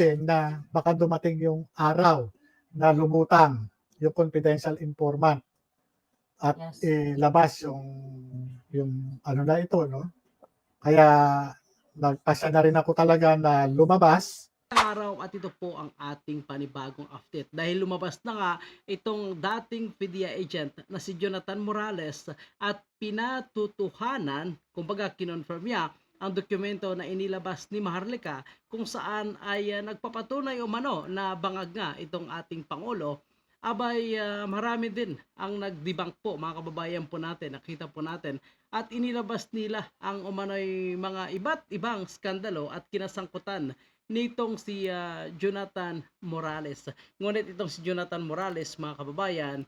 din na baka dumating yung araw na lumutang yung confidential informant at Yes. ilabas yung yung ano na ito no? Kaya nagpasya na rin ako talaga na lumabas. Araw at ito po ang ating panibagong update. Dahil lumabas na nga itong dating PDEA agent na si Jonathan Morales at pinatutuhanan, kumbaga kinonfirm niya ang dokumento na inilabas ni Maharlika kung saan ay ah, nagpapatunay umano na bangag nga itong ating Pangulo abay ah, marami din ang nagdebunk po mga kababayan po natin, nakita po natin at inilabas nila ang umano'y mga iba't ibang skandalo at kinasangkutan nitong si ah, Jonathan Morales. Ngunit itong si Jonathan Morales, mga kababayan,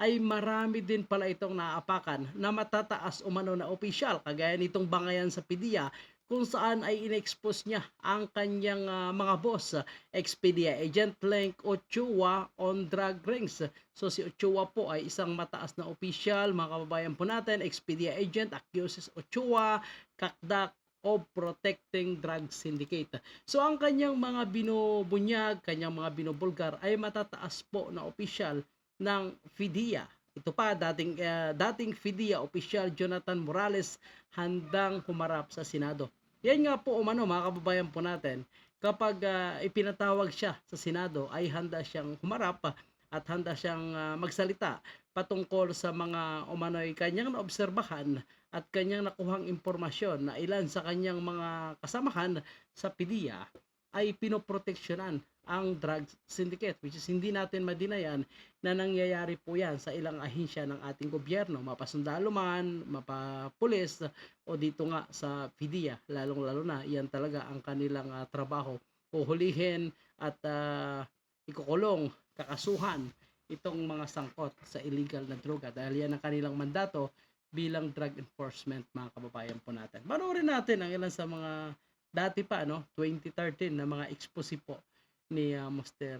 ay marami din pala itong naaapakan na matataas umano na opisyal kagaya nitong bangayan sa PDEA kung saan ay inexpose niya ang kanyang ah, mga boss Expedia agent Link Ochoa on drug rings. So si Ochoa po ay isang mataas na opisyal, mga kababayan po natin, Expedia agent accuses Ochoa, kakdak of protecting drug syndicate. So ang kanyang mga binubunyag, kanyang mga binubulgar ay matataas po na opisyal ng FIDIA. Ito pa dating eh, dating FIDIA opisyal Jonathan Morales handang humarap sa Senado. Yan nga po umano mga kababayan po natin kapag ah, ipinatawag siya sa Senado ay handa siyang humarap at handa siyang ah, magsalita patungkol sa mga umano'y kanyang naobserbahan at kanyang nakuhang impormasyon na ilan sa kanyang mga kasamahan sa PDEA ay pinoproteksyonan ang drug syndicate which is hindi natin madinayan na nangyayari po yan sa ilang ahensya ng ating gobyerno mapasundalo man, mapapulis o dito nga sa PDEA lalong lalo na yan talaga ang kanilang ah, trabaho uhulihin at ah, ikukulong, kakasuhan itong mga sangkot sa illegal na droga dahil yan ang kanilang mandato bilang drug enforcement mga kababayan po natin. Panoorin natin ang ilan sa mga dati pa no 2013 na mga expose po ni uh, Mr.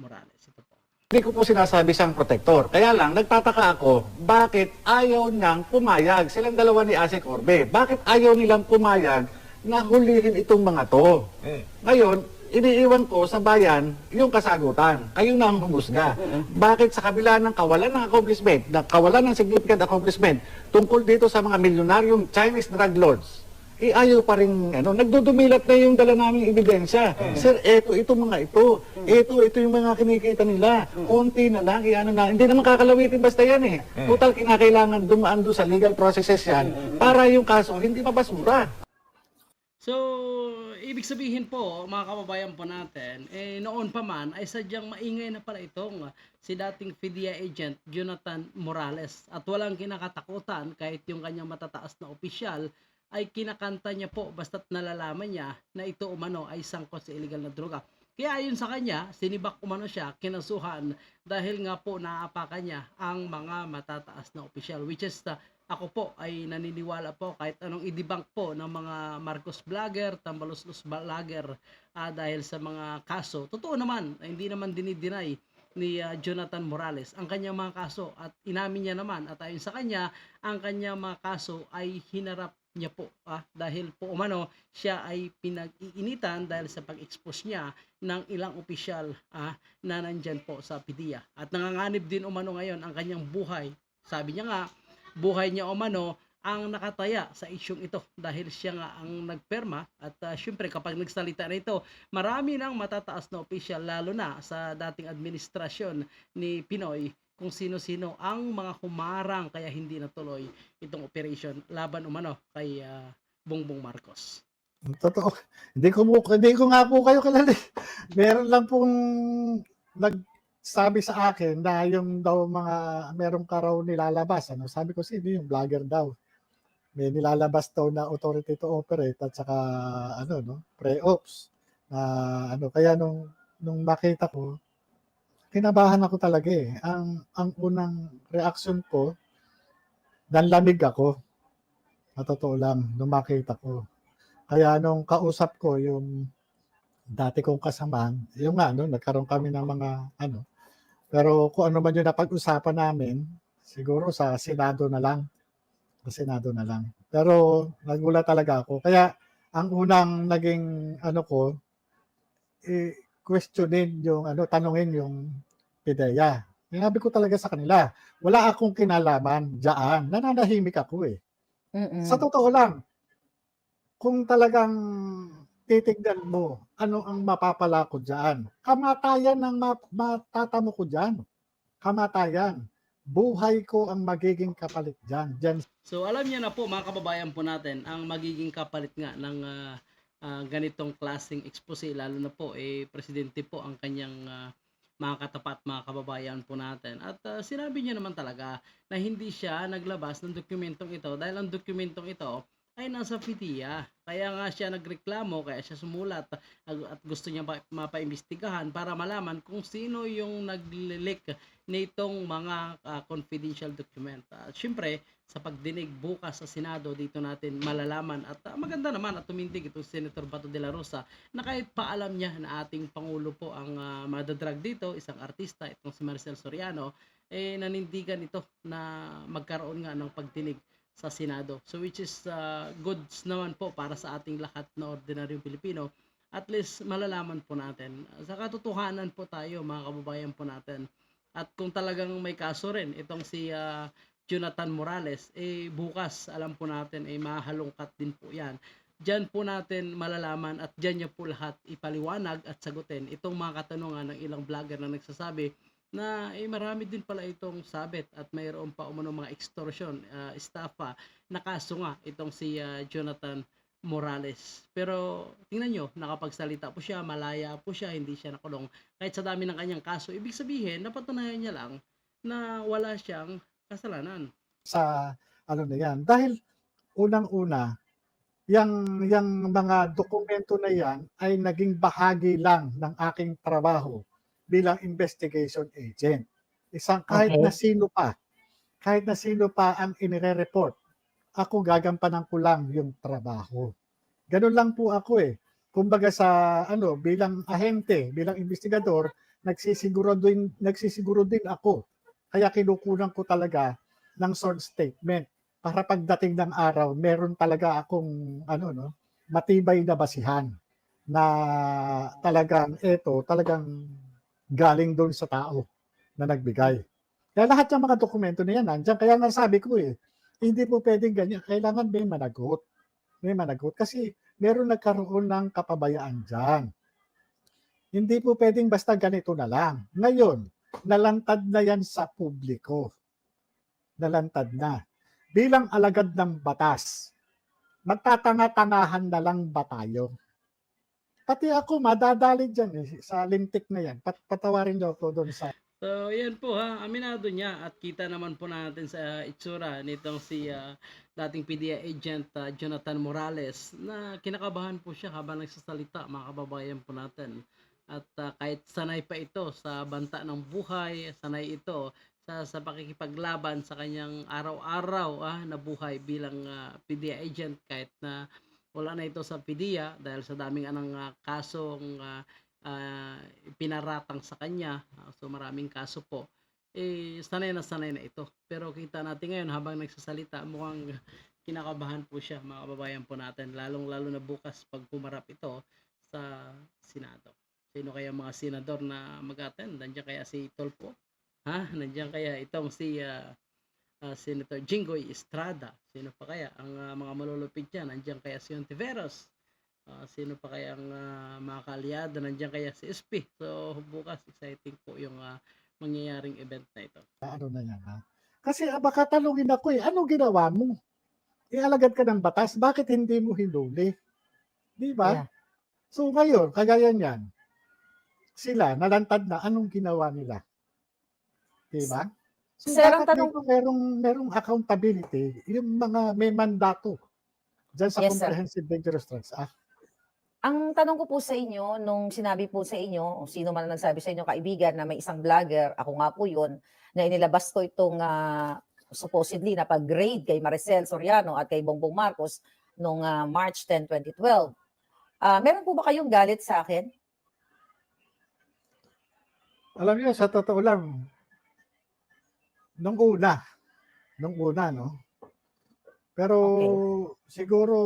Morales. Ito po. Hindi ko po sinasabi siyang protektor. Kaya lang, nagtataka ako, bakit ayaw niyang pumayag? Silang dalawa ni Ase Corbe. Bakit ayaw nilang pumayag na hulihin itong mga to? Ngayon, iniiwan ko sa bayan yung kasagutan. Kayo na ang humusga. Bakit sa kabila ng kawalan ng accomplishment, na kawalan ng significant accomplishment tungkol dito sa mga milyonaryong Chinese drug lords, eh ayaw pa rin, ano, nagdudumilat na yung dala naming ebidensya. Sir, eto, ito mga ito. Eto, ito yung mga kinikita nila. Konti na lang, iano na. Hindi naman kakalawitin basta yan eh. Total, kinakailangan dumaan doon sa legal processes yan para yung kaso hindi mabasura. So, ibig sabihin po, mga kababayan po natin, eh, noon pa man, ay sadyang maingay na pala itong ah, si dating FIDIA agent Jonathan Morales. At walang kinakatakutan kahit yung kanyang matataas na opisyal ay kinakanta niya po basta't nalalaman niya na ito umano ay sangkot sa illegal na droga. Kaya ayon sa kanya, sinibak umano siya, kinasuhan dahil nga po naapakan niya ang mga matataas na opisyal which is ah, ako po ay naniniwala po kahit anong idibang po ng mga Marcos vlogger, Tambaluslos vlogger ah, dahil sa mga kaso. Totoo naman, hindi naman dinideny ni ah, Jonathan Morales ang kanyang mga kaso at inamin niya naman at ayon sa kanya, ang kanyang mga kaso ay hinarap niya po ah, dahil po umano siya ay pinag-iinitan dahil sa pag-expose niya ng ilang opisyal ah, na nandyan po sa PDEA. At nanganganib din umano ngayon ang kanyang buhay. Sabi niya nga, buhay niya umano ang nakataya sa isyong ito dahil siya nga ang nagperma at uh, syempre kapag nagsalita na ito marami ng matataas na opisyal lalo na sa dating administrasyon ni Pinoy kung sino-sino ang mga humarang kaya hindi natuloy itong operation laban umano kay ah, Bongbong Marcos. Totoo. Hindi ko, hindi ko nga po kayo kilala. eh. Meron lang pong nagsabi sa akin na yung daw mga, meron ka raw nilalabas. Ano? Sabi ko, sino yung vlogger daw? May nilalabas daw na authority to operate at saka ano, no? pre-ops. Na, ano, kaya nung, nung makita ko, kinabahan ako talaga eh. Ang, ang unang reaction ko, nanlamig ako. Sa totoo lang, nung makita ko. Kaya nung kausap ko yung dati kong kasamaan, yung nga, no, nagkaroon kami ng mga ano. Pero kung ano man yung napag-usapan namin, siguro sa Senado na lang. Sa Senado na lang. Pero nagulat talaga ako. Kaya ang unang naging ano ko, eh, questionin yung ano, tanungin yung PIDEA. Sinabi ko talaga sa kanila, wala akong kinalaman diyan. Nananahimik ako eh. Mm-mm. Sa totoo lang, kung talagang titignan mo, ano ang mapapala ko diyan? Kamatayan ang ma- matatamo ko diyan. Kamatayan. Buhay ko ang magiging kapalit diyan. Diyan So alam niyo na po mga kababayan po natin ang magiging kapalit nga ng ah, ah, ganitong klaseng expose lalo na po eh presidente po ang kanyang ah, mga katapat mga kababayan po natin. At ah, sinabi niya naman talaga na hindi siya naglabas ng dokumentong ito dahil ang dokumentong ito ay nasa FIDIA. Kaya nga siya nagreklamo, kaya siya sumulat at, gusto niya pa- mapaimbestigahan para malaman kung sino yung nag-leak nitong mga ah, confidential document. At syempre, sa pagdinig bukas sa Senado dito natin malalaman at ah, maganda naman at tumindig itong Senator Bato de la Rosa na kahit paalam niya na ating Pangulo po ang uh, madadrag dito, isang artista, itong si Marcel Soriano, eh nanindigan ito na magkaroon nga ng pagdinig sa Senado. So which is uh, goods naman po para sa ating lahat na ordinaryong Pilipino. At least malalaman po natin. Sa katotohanan po tayo mga kababayan po natin. At kung talagang may kaso rin itong si ah, Jonathan Morales, eh bukas alam po natin eh mahalungkat din po yan. Diyan po natin malalaman at diyan niya po lahat ipaliwanag at sagutin itong mga katanungan ng ilang vlogger na nagsasabi na eh marami din pala itong sabit at mayroon pa umano mga extortion, uh, estafa na kaso nga itong si ah, Jonathan Morales. Pero tingnan nyo, nakapagsalita po siya, malaya po siya, hindi siya nakulong. Kahit sa dami ng kanyang kaso, ibig sabihin, napatunayan niya lang na wala siyang kasalanan. sa ano na yan. Dahil unang-una, yung, yung mga dokumento na yan ay naging bahagi lang ng aking trabaho bilang investigation agent. Isang kahit Okay. na sino pa, kahit na sino pa ang inire-report, ako gagampanan ko lang yung trabaho. Ganun lang po ako eh. Kumbaga sa ano, bilang ahente, bilang investigador, nagsisiguro din nagsisiguro din ako. Kaya kinukunan ko talaga ng short statement para pagdating ng araw, meron talaga akong ano no, matibay na basihan na talagang eto, talagang galing doon sa tao na nagbigay. Kaya lahat ng mga dokumento na yan, nandiyan. Kaya nga sabi ko eh, hindi po pwedeng ganyan. Kailangan may managot. May managot. Kasi meron nagkaroon ng kapabayaan dyan. Hindi po pwedeng basta ganito na lang. Ngayon, nalantad na yan sa publiko. Nalantad na. Bilang alagad ng batas, magtatanga-tangahan na lang ba tayo? Pati ako, madadali dyan eh, sa lintik na yan. Pat patawarin niyo ako doon sa So, yan po ha, aminado niya at kita naman po natin sa itsura nitong si ah, dating PDA agent ah, Jonathan Morales na kinakabahan po siya habang nagsasalita mga kababayan po natin. At ah, kahit sanay pa ito sa banta ng buhay, sanay ito sa, sa pakikipaglaban sa kanyang araw-araw ah, na buhay bilang ah, PDA agent kahit na wala na ito sa PDEA dahil sa daming anang ah, kasong ah, ah, pinaratang sa kanya. Ah, so maraming kaso po. Eh, sanay na sanay na ito. Pero kita natin ngayon habang nagsasalita, mukhang kinakabahan po siya mga kababayan po natin. Lalong lalo na bukas pag pumarap ito sa Senado. Sino kaya mga senador na mag-attend? Nandiyan kaya si Tolpo? Ha? Nandiyan kaya itong si ah, ah, Senator Jinggoy Estrada? Sino pa kaya? Ang ah, mga malulupit dyan, nandiyan kaya si Ontiveros? Ah, sino pa kaya ang ah, mga kaalyado? Nandiyan kaya si SP. So, bukas exciting po yung ah, mangyayaring event na ito. ano na yan ha. Kasi baka tanungin ako eh, ano ginawa mo? Ialagad ka ng batas, bakit hindi mo hinuli? Di ba? Yeah. So ngayon, kagaya niyan, sila, nalantad na, anong ginawa nila? Di ba? So Sir, ang tanong- dito merong, merong accountability, yung mga may mandato dyan sa Yes, sir. Comprehensive Dangerous Drugs Act. Ang tanong ko po sa inyo, nung sinabi po sa inyo, o sino man ang nagsabi sa inyo, kaibigan, na may isang vlogger, ako nga po yun, na inilabas ko itong ah, supposedly na pag-grade kay Maricel Soriano at kay Bongbong Marcos nung ah, March 10, 2012. Ah, meron po ba kayong galit sa akin? Alam niyo, sa totoo lang, nung una, nung una, no? Pero siguro,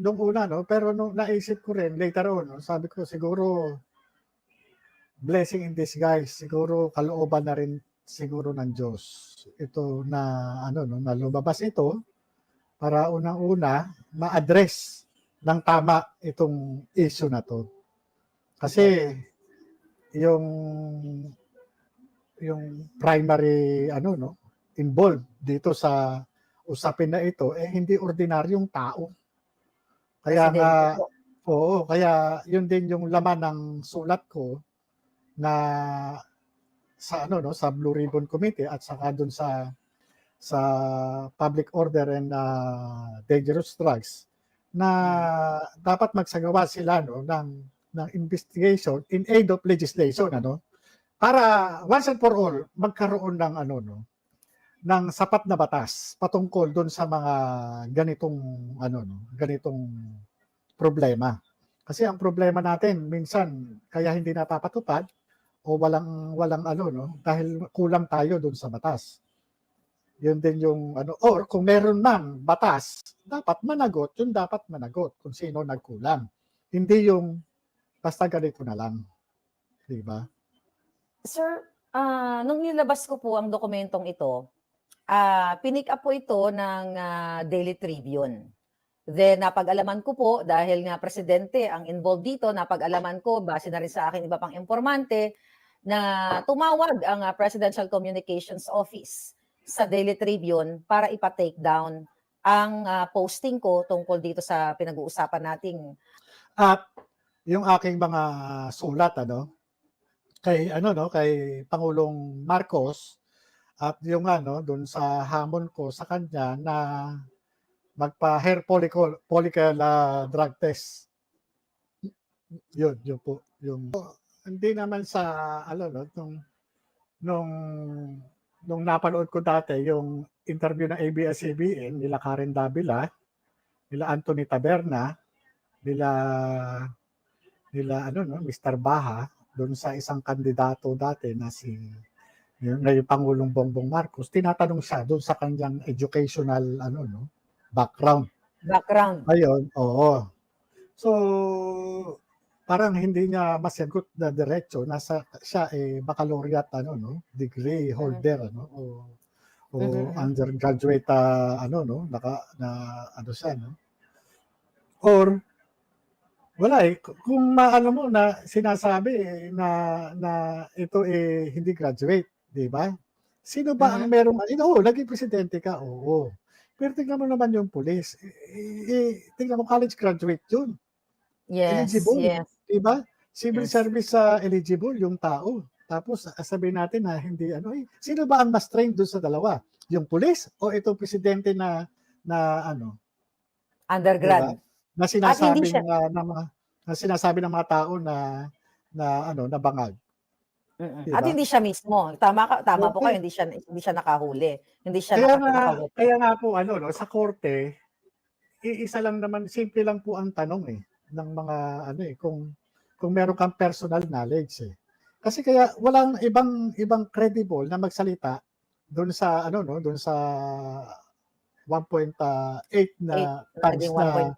nung una, no? Pero nung naisip ko rin, later on, no? sabi ko, siguro, blessing in disguise, siguro kalooban na rin siguro ng Diyos. Ito na, ano, no, na lumabas ito para unang-una ma-address ng tama itong issue na to. Kasi yung yung primary ano no involved dito sa usapin na ito eh hindi ordinaryong tao. Kaya Presidente nga po. oo, kaya yun din yung laman ng sulat ko na sa ano no sa Blue Ribbon Committee at saka doon sa sa Public Order and uh, Dangerous Drugs na dapat magsagawa sila no ng ng investigation in aid of legislation ano para once and for all magkaroon ng ano no ng sapat na batas patungkol doon sa mga ganitong ano no ganitong problema. Kasi ang problema natin minsan kaya hindi napapatupad o walang walang ano no dahil kulang tayo doon sa batas. Yun din yung ano or kung meron man batas dapat managot yun dapat managot kung sino nagkulang. Hindi yung basta ganito na lang. Di ba Sir, ah, nung nilabas ko po ang dokumentong ito, ah, pinick up po ito ng ah, Daily Tribune. Then napag-alaman ko po dahil nga presidente ang involved dito, napag-alaman ko base na rin sa akin iba pang informante na tumawag ang ah, Presidential Communications Office sa Daily Tribune para ipa-take down ang ah, posting ko tungkol dito sa pinag-uusapan nating At yung aking mga sulat ano kay ano no kay Pangulong Marcos at yung ano doon sa hamon ko sa kanya na magpa hair follicle follicle ah, drug test. Yun, yun po. Yung hindi naman sa ano no nung nung nung napanood ko dati yung interview ng ABS-CBN nila Karen Davila, nila Anthony Taberna, nila nila ano no Mr. Baha doon sa isang kandidato dati na si yung, na yung Pangulong Bongbong Marcos tinatanong siya doon sa kanyang educational ano no background background. ayun oo so parang hindi niya masagot na diretso nasa siya eh baccalaureate ano no degree holder ano o o Mhm. undergraduate ah, ano no naka na ano siya no or wala eh kung maano mo na sinasabi eh, na na ito eh hindi graduate di ba sino ba ang merong eh, oo naging presidente ka oo pero tingnan mo naman yung police eh, eh, tingnan mo college graduate yun Yes, Eligible. yes. di ba? Civil Yes. service sa eligible yung tao. Tapos ah, sabihin natin na hindi ano eh, sino ba ang mas trained doon sa dalawa? Yung police o itong presidente na na ano, Undergrad. Na sinasabi siya- na, na, mga na sinasabi ng mga tao na na ano, na bangag. Mm-mm. Diba? At hindi siya mismo. Tama ka, tama po Okay. kayo, hindi siya hindi siya nakahuli. Hindi siya Kaya nga, kaya nga po ano no, sa korte iisa lang naman simple lang po ang tanong eh ng mga ano eh kung kung meron kang personal knowledge eh. Kasi kaya walang ibang ibang credible na magsalita doon sa ano no, doon sa 1.8 na times Naging na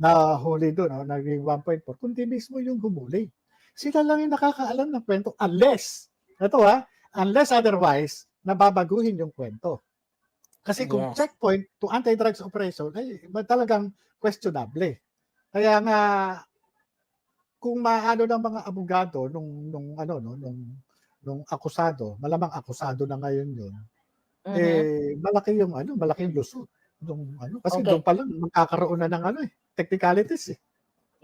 1.4. na huli doon, no, naging 1.4, kundi mismo yung humuli. Sila lang yung nakakaalam ng kwento unless, ito ha, unless otherwise, nababaguhin yung kwento. Kasi kung Yes. checkpoint to anti-drugs operation, ay talagang questionable. Kaya nga, kung maano ng mga abogado nung nung ano no nung nung akusado, malamang akusado na ngayon yun. Mhm. Eh malaki yung ano, malaki yung lusot nung ano kasi Okay. doon pa lang magkakaroon na ng ano eh, technicalities eh.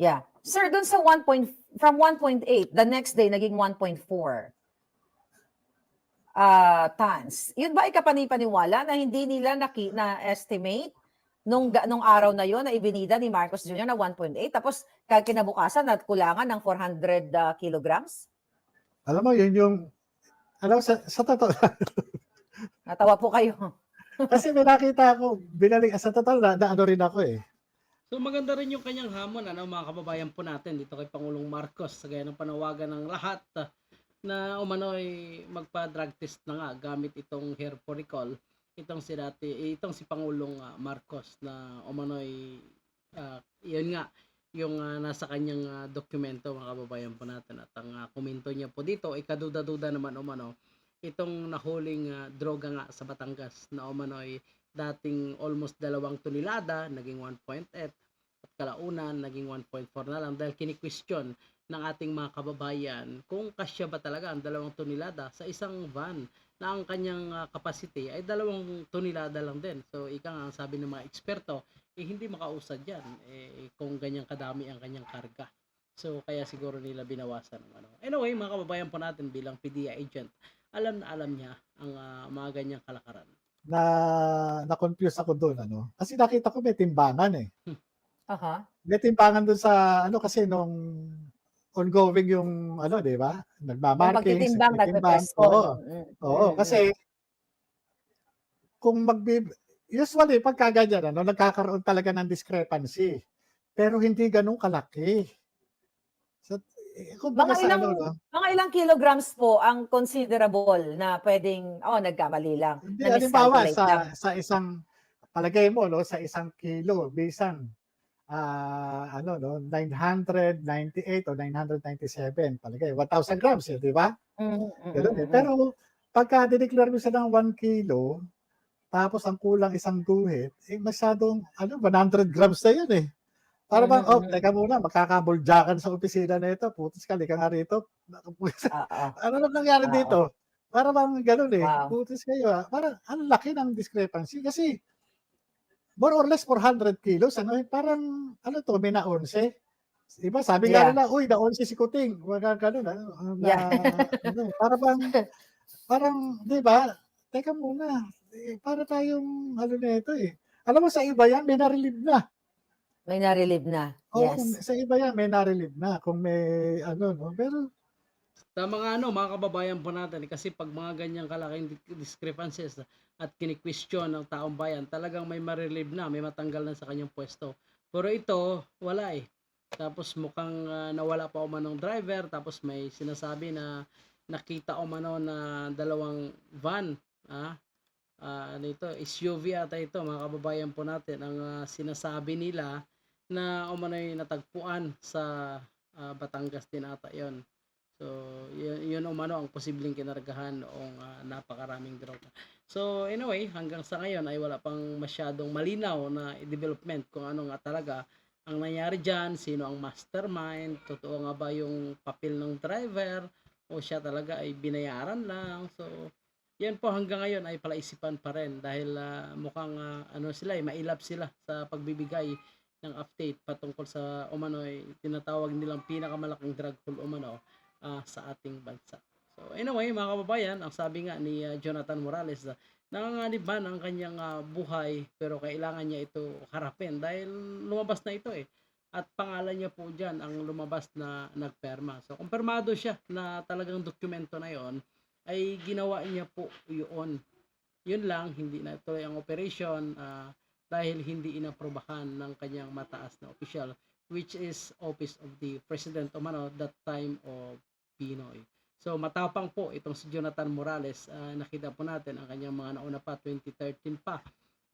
Yeah. Sir, dun sa 1. point- from 1.8, the next day naging 1.4 ah tons. Yun ba ay kapanipaniwala na hindi nila naki, na-estimate nung, nung araw na yon na ibinida ni Marcos Jr. na 1.8 tapos kinabukasan at kulangan ng 400 ah, kilograms? Alam mo, yun yung, alam sa, sa totoo, Natawa po kayo. Kasi may nakita ako, binalik, sa totoo, na, ano rin ako eh. So maganda rin yung kanyang hamon ano mga kababayan po natin dito kay Pangulong Marcos sa gaya ng panawagan ng lahat ah, na umano'y magpa-drug test na nga gamit itong hair follicle itong si dati eh, itong si Pangulong ah, Marcos na umano'y Ah, yun nga, yung ah, nasa kanyang ah, dokumento mga kababayan po natin at ang ah, komento niya po dito ay kaduda-duda naman umano itong nahuling ah, droga nga sa Batangas na umano ay dating almost dalawang tonelada naging 1.8 at kalaunan naging 1.4 na lang dahil kini-question ng ating mga kababayan kung kasya ba talaga ang dalawang tonelada sa isang van na ang kanyang ah, capacity ay dalawang tonelada lang din. So ika nga ang sabi ng mga eksperto, eh, hindi makausad yan eh, kung ganyang kadami ang kanyang karga. So kaya siguro nila binawasan ano. Anyway, mga kababayan po natin bilang PDEA agent, alam na alam niya ang ah, mga ganyang kalakaran. Na na-confuse ako doon ano. Kasi nakita ko may timbangan eh. Aha. May timbangan doon sa ano kasi nung ongoing yung ano, 'di ba? Nagmamarking, pagtitimbang, nagtitimbang. nagpe-pesto. Oo. Mm, Oo, mm, kasi kung magbi usually pagka ganyan ano, nagkakaroon talaga ng discrepancy. Pero hindi gano'n kalaki. So, kumbaga Mga sa ilang ano, no? Mga ilang kilograms po ang considerable na pwedeng, oh, nagkamali lang. Hindi, na halimbawa sa lang. sa isang palagay mo no, sa isang kilo bisan ah ano no, 998 o 997 palagay 1,000 grams eh, di ba? Mm, mm, Ganun eh. Pero pagka dineclare mo siya ng 1 kilo, tapos ang kulang isang guhit, eh masyadong ano 100 grams na yun eh. Para bang, oh, mhm. teka muna, makakabuljakan sa opisina na ito. Putis ka, ka nga rito. Oo. ano na nangyari Oo. dito? Para bang ganun eh. Wow. Putis kayo ah. Parang, ang laki ng discrepancy. Kasi, more or less 400 kilos. Ano, eh, parang, ano to, may na 11. Diba? Sabi nga Yeah. nila, uy, na 11 si Kuting. Wala ganun. Ano, na, Yeah. ano, para bang, parang, di ba? Teka muna. Eh, para tayong, ano na ito eh. Alam mo, sa iba yan, may narilib na. May na-relieve na. Oo, Yes. sa iba yan, may narilib na. Kung may, ano, no? Pero, Sa mga ano, mga kababayan po natin, kasi pag mga ganyang kalaking di- discrepancies at kini-question ng taong bayan, talagang may ma-relieve na, may matanggal na sa kanyang pwesto. Pero ito, wala eh. Tapos mukhang ah, nawala pa umanong driver, tapos may sinasabi na nakita umano na dalawang van, ah, ah, ano ito, SUV ata ito, mga kababayan po natin, ang ah, sinasabi nila na umano'y natagpuan sa ah, Batangas din ata yon. So, yun, yun umano ang posibleng kinargahan noong ah, napakaraming droga. So, anyway, hanggang sa ngayon ay wala pang masyadong malinaw na development kung ano nga talaga ang nangyari dyan, sino ang mastermind, totoo nga ba yung papel ng driver, o siya talaga ay binayaran lang. So, yan po hanggang ngayon ay palaisipan pa rin dahil ah, mukhang ah, ano sila, eh, mailap sila sa pagbibigay ng update patungkol sa umano ay tinatawag nilang pinakamalaking drug pull umano ah, sa ating bansa. So anyway mga kababayan, ang sabi nga ni ah, Jonathan Morales, uh, nanganganib ang kanyang ah, buhay pero kailangan niya ito harapin dahil lumabas na ito eh. At pangalan niya po dyan ang lumabas na nagperma. So kumpirmado siya na talagang dokumento na yon ay ginawa niya po yun. Yun lang, hindi na tuloy ang operation ah, dahil hindi inaprobahan ng kanyang mataas na opisyal which is office of the president umano that time of Pinoy. So matapang po itong si Jonathan Morales. Ah, nakita po natin ang kanyang mga nauna pa 2013 pa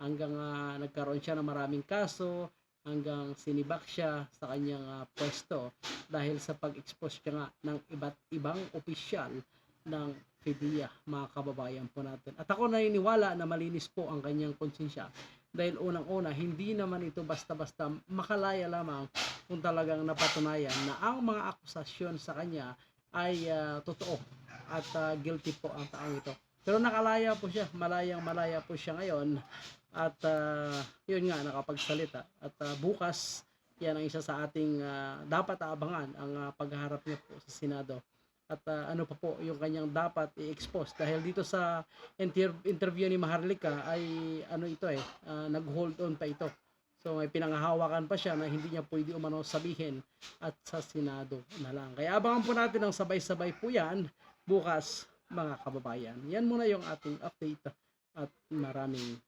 hanggang ah, nagkaroon siya ng maraming kaso hanggang sinibak siya sa kanyang ah, pwesto dahil sa pag-expose siya nga ng iba't ibang opisyal ng PDEA, mga kababayan po natin. At ako naniniwala na malinis po ang kanyang konsensya dahil unang-una, hindi naman ito basta-basta makalaya lamang kung talagang napatunayan na ang mga akusasyon sa kanya ay ah, totoo at ah, guilty po ang taong ito. Pero nakalaya po siya, malayang malaya po siya ngayon at ah, yun nga nakapagsalita at ah, bukas yan ang isa sa ating ah, dapat aabangan ang ah, pagharap niya po sa Senado at ah, ano pa po yung kanyang dapat i-expose. Dahil dito sa inter- interview ni Maharlika ay ano ito eh ah, nag-hold on pa ito. So may pinangahawakan pa siya na hindi niya pwede umano sabihin at sa Senado na lang. Kaya abangan po natin ang sabay-sabay po yan bukas mga kababayan. Yan muna yung ating update at maraming